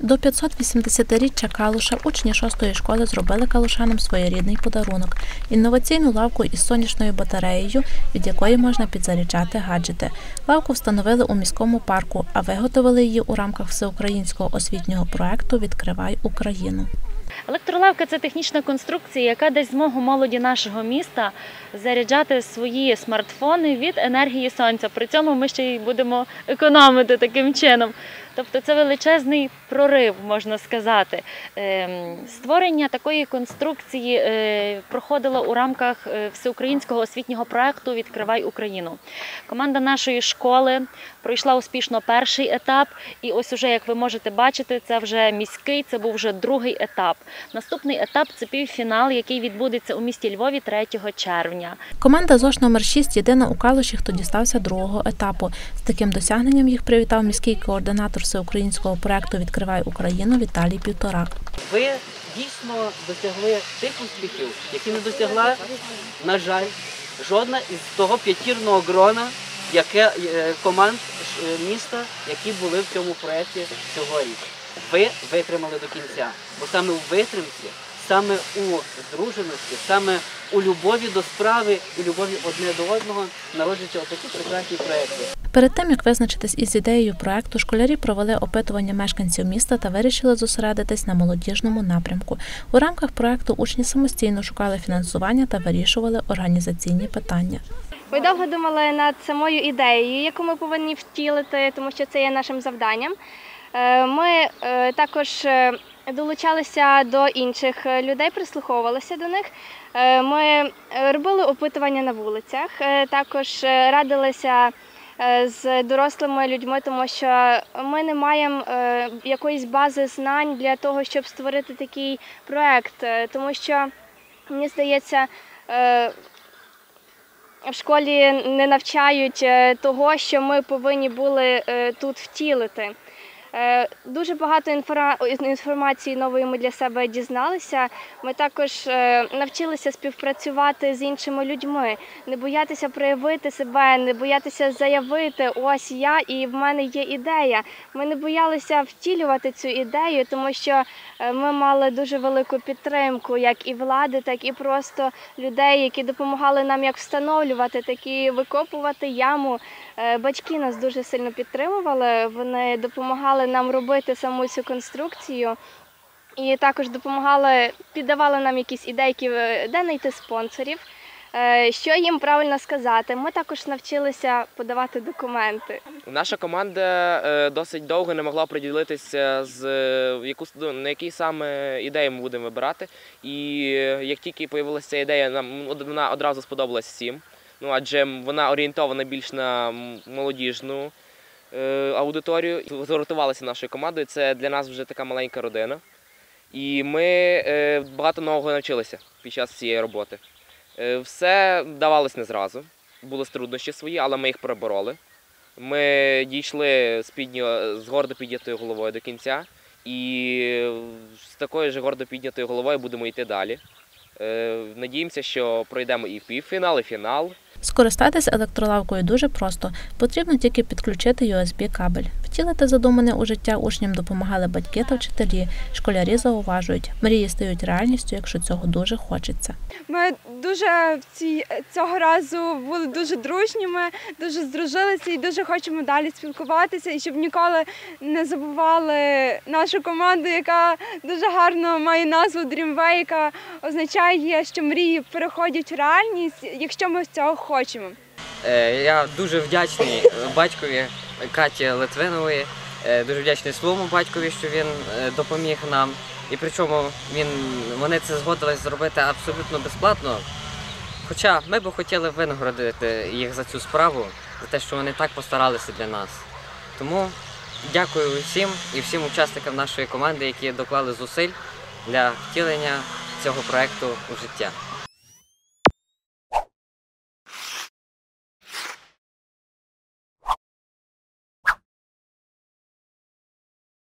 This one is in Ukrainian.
До 580-річчя Калуша учні шостої школи зробили калушанам своєрідний подарунок – інноваційну лавку із сонячною батареєю, від якої можна підзаряджати гаджети. Лавку встановили у міському парку, а виготовили її у рамках всеукраїнського освітнього проекту «Відкривай Україну». Електролавка це технічна конструкція, яка дасть змогу молоді нашого міста заряджати свої смартфони від енергії сонця. При цьому ми ще й будемо економити таким чином. Тобто це величезний прорив, можна сказати. Ем, Створення такої конструкції е, проходило у рамках е, всеукраїнського освітнього проекту Відкривай Україну. Команда нашої школи пройшла успішно перший етап, і ось уже, як ви можете бачити, це вже міський, це був вже другий етап. Наступний етап це півфінал, який відбудеться у місті Львові 3 червня. Команда ЗОШ номер 6 єдина у Калуші, хто дістався другого етапу. З таким досягненням їх привітав міський координатор всеукраїнського проекту «Відкривай Україну» Віталій Півторак. ви дійсно досягли тих успіхів, які не досягла, на жаль, жодна із того п'ятірного грона, яке е, команд е, міста, які були в цьому проєкті цьогоріч. Ви витримали до кінця, бо саме у витримці, саме у здруженості, саме у любові до справи і любові одне до одного народжуються отакі прекрасні проекти. Перед тим, як визначитись із ідеєю проекту, школярі провели опитування мешканців міста та вирішили зосередитись на молодіжному напрямку. У рамках проекту учні самостійно шукали фінансування та вирішували організаційні питання. Ми довго думали над самою ідеєю, яку ми повинні втілити, тому що це є нашим завданням. Е, Ми е, також е, долучалися до інших людей, прислуховувалися до них. Ми робили опитування на вулицях, також радилися з дорослими людьми, тому що ми не маємо якоїсь бази знань для того, щоб створити такий проект, тому що мені здається. в школі не навчають того, що ми повинні були тут втілити. Е, Дуже багато інформації нової ми для себе дізналися. Ми також е, навчилися співпрацювати з іншими людьми, не боятися проявити себе, не боятися заявити ось я і в мене є ідея. Ми не боялися втілювати цю ідею, тому що е, ми мали дуже велику підтримку, як і влади, так і просто людей, які допомагали нам як встановлювати, так і викопувати яму. Батьки нас дуже сильно підтримували. Вони допомагали нам робити саму цю конструкцію. І також допомагали, піддавали нам якісь ідейки, е, де знайти спонсорів, е, що їм правильно сказати. Ми також навчилися подавати документи. Наша команда е, досить довго не могла приділитися з яку ну, на які саме ідеї ми будемо вибирати. І як тільки з'явилася ідея, нам вона одразу сподобалась всім. Ну адже вона орієнтована більш на молодіжну аудиторію. Згуртувалася нашою командою. Це для нас вже така маленька родина. І ми е, багато нового навчилися під час цієї роботи. Е, Все давалось не зразу. Були труднощі свої, але ми їх перебороли. Ми дійшли з, підньо, з гордо піднятою головою до кінця, і з такою ж гордо піднятою головою будемо йти далі. Е, Надіємося, що пройдемо і півфінал, і фінал. Скористатися електролавкою дуже просто. Потрібно тільки підключити USB-кабель. Втілити задумане у життя учням допомагали батьки та вчителі. Школярі зауважують, мрії стають реальністю, якщо цього дуже хочеться. Ми дуже в цій цього разу були дуже дружніми, дуже здружилися і дуже хочемо далі спілкуватися, і щоб ніколи не забували нашу команду, яка дуже гарно має назву Dreamway, яка означає, що мрії переходять в реальність, якщо ми цього хочемо. Е, Я дуже вдячний батькові Каті Литвинової, е, дуже вдячний своєму батькові, що він е, допоміг нам. І причому він, вони це згодились зробити абсолютно безплатно. Хоча ми б хотіли винагородити їх за цю справу, за те, що вони так постаралися для нас. Тому дякую всім і всім учасникам нашої команди, які доклали зусиль для втілення цього проекту у життя.